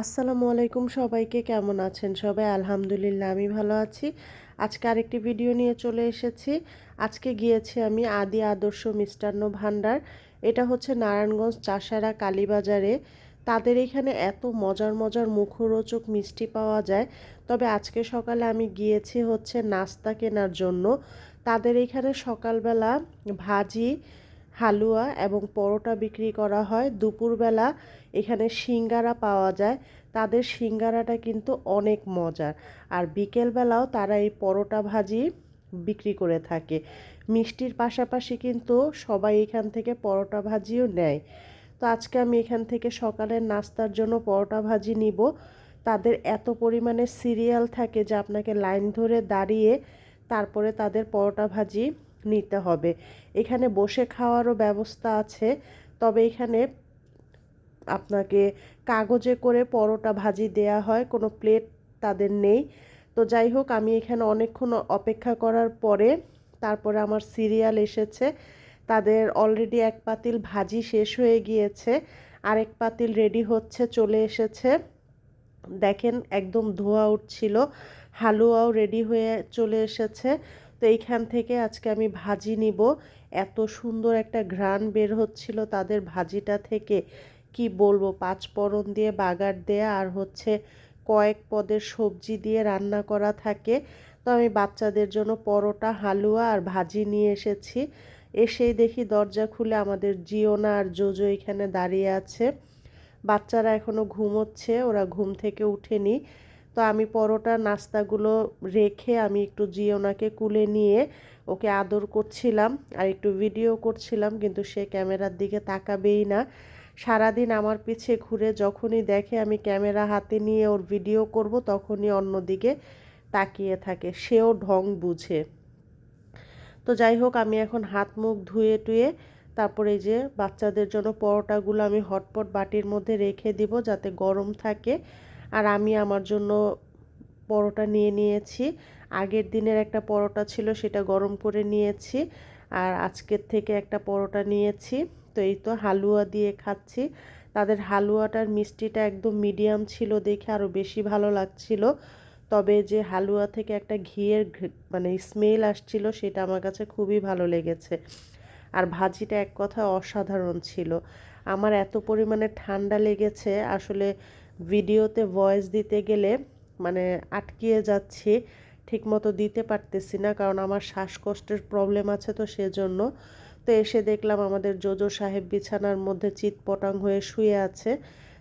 আসসালামু আলাইকুম সবাইকে, কেমন আছেন সবাই? আলহামদুলিল্লাহ, আমি ভালো আছি। আজকে আরেকটি ভিডিও নিয়ে চলে এসেছি। আজকে গিয়েছি আমি আদি আদর্শ মিষ্টান্ন ভাণ্ডার এটা হচ্ছে নারায়ণগঞ্জ চাষারা কালীবাজারে। তাদের এখানে এত মজার মজার মুখরোচক মিষ্টি পাওয়া যায়। তবে আজকে সকালে আমি গিয়েছি হচ্ছে নাস্তা কেনার জন্য। তাদের এখানে সকালবেলা ভাজি হালুয়া এবং পরোটা বিক্রি করা হয়। দুপুরবেলা এখানে সিঙ্গারা পাওয়া যায়। তাদের সিঙ্গারাটা কিন্তু অনেক মজার। আর বিকেলবেলাও তারা এই পরোটা ভাজি বিক্রি করে থাকে। মিষ্টির পাশাপাশি কিন্তু সবাই এখান থেকে পরোটা ভাজিও নেয়। তো আজকে আমি এখান থেকে সকালের নাস্তার জন্য পরোটা ভাজি নিব। তাদের এত পরিমাণে সিরিয়াল থাকে যে আপনাকে লাইন ধরে দাঁড়িয়ে তারপরে তাদের পরোটা ভাজি নিতে হবে। এখানে বসে খাওয়ারও ব্যবস্থা আছে। তবে এখানে আপনাকে কাগজে করে পরোটা ভাজি দেয়া হয়, কোনো প্লেট তাদের নেই। তো যাই হোক, আমি এখানে অনেকক্ষণ অপেক্ষা করার পরে তারপরে আমার সিরিয়াল এসেছে। তাদের অলরেডি এক পাতিল ভাজি শেষ হয়ে গিয়েছে। আরেক পাতিল রেডি হচ্ছে, চলে এসেছে। দেখেন, একদম ধোয়া উঠছিল। হালুয়াও রেডি হয়ে চলে এসেছে। তো এইখান থেকে আজকে আমি ভাজি নিব। এত সুন্দর একটা ঘ্রাণ বের হচ্ছিল তাদের ভাজিটা থেকে। কি বলব, পাঁচ দিয়ে বাগার দেয়া আর হচ্ছে কয়েক পদের সবজি দিয়ে রান্না করা থাকে। তো আমি বাচ্চাদের জন্য পরোটা, হালুয়া আর ভাজি নিয়ে এসেছি। এসেই দেখি দরজা খুলে আমাদের জিওনা আর জোজো এখানে দাঁড়িয়ে আছে। বাচ্চারা এখনও ঘুমোচ্ছে, ওরা ঘুম থেকে উঠেনি। তো আমি পরোটা নাস্তাগুলো রেখে আমি একটু জিওনাকে কুলে নিয়ে ওকে আদর করছিলাম আর একটু ভিডিও করছিলাম, কিন্তু সে ক্যামেরার দিকে তাকাবেই না। সারাদিন আমার পিছে ঘুরে যখনই দেখে আমি ক্যামেরা হাতে নিয়ে ওর ভিডিও করব, তখনই অন্যদিকে তাকিয়ে থাকে। সেও ঢং বুঝে। তো যাই হোক, আমি এখন হাত মুখ ধুয়ে টুয়ে তারপরে যে বাচ্চাদের জন্য পরোটাগুলো আমি হটপট বাটির মধ্যে রেখে দিব যাতে গরম থাকে। আর আমি আমার জন্য পরোটা নিয়ে নিয়েছি। আগের দিনের একটা পরোটা ছিল, সেটা গরম করে নিয়েছি আর আজকের থেকে একটা পরোটা নিয়েছি। তো এই তো হালুয়া দিয়ে খাচ্ছি। তাদের হালুয়াটার মিষ্টিটা একদম মিডিয়াম ছিল দেখে আরও বেশি ভালো লাগছিল। তবে যে হালুয়া থেকে একটা ঘিয়ের মানে স্মেল আসছিল, সেটা আমার কাছে খুবই ভালো লেগেছে। আর ভাজিটা এক কথা অসাধারণ ছিল। আমার এত পরিমাণে ঠান্ডা লেগেছে, আসলে ভিডিওতে ভয়েস দিতে গেলে মানে আটকিয়ে যাচ্ছি, ঠিকমতো দিতে পারতেছি না কারণ আমার শ্বাসকষ্টের প্রবলেম আছে তো সেজন্য। তো এসে দেখলাম আমাদের জোজো সাহেব বিছানার মধ্যে চিৎপটাং হয়ে শুয়ে আছে।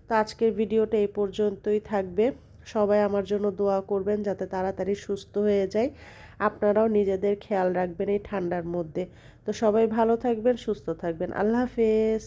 তো আজকের ভিডিওটা এই পর্যন্তই থাকবে। সবাই আমার জন্য দোয়া করবেন যাতে তাড়াতাড়ি সুস্থ হয়ে যায়। আপনারাও নিজেদের খেয়াল রাখবেন এই ঠান্ডার মধ্যে। তো সবাই ভালো থাকবেন, সুস্থ থাকবেন। আল্লাহ হাফেজ।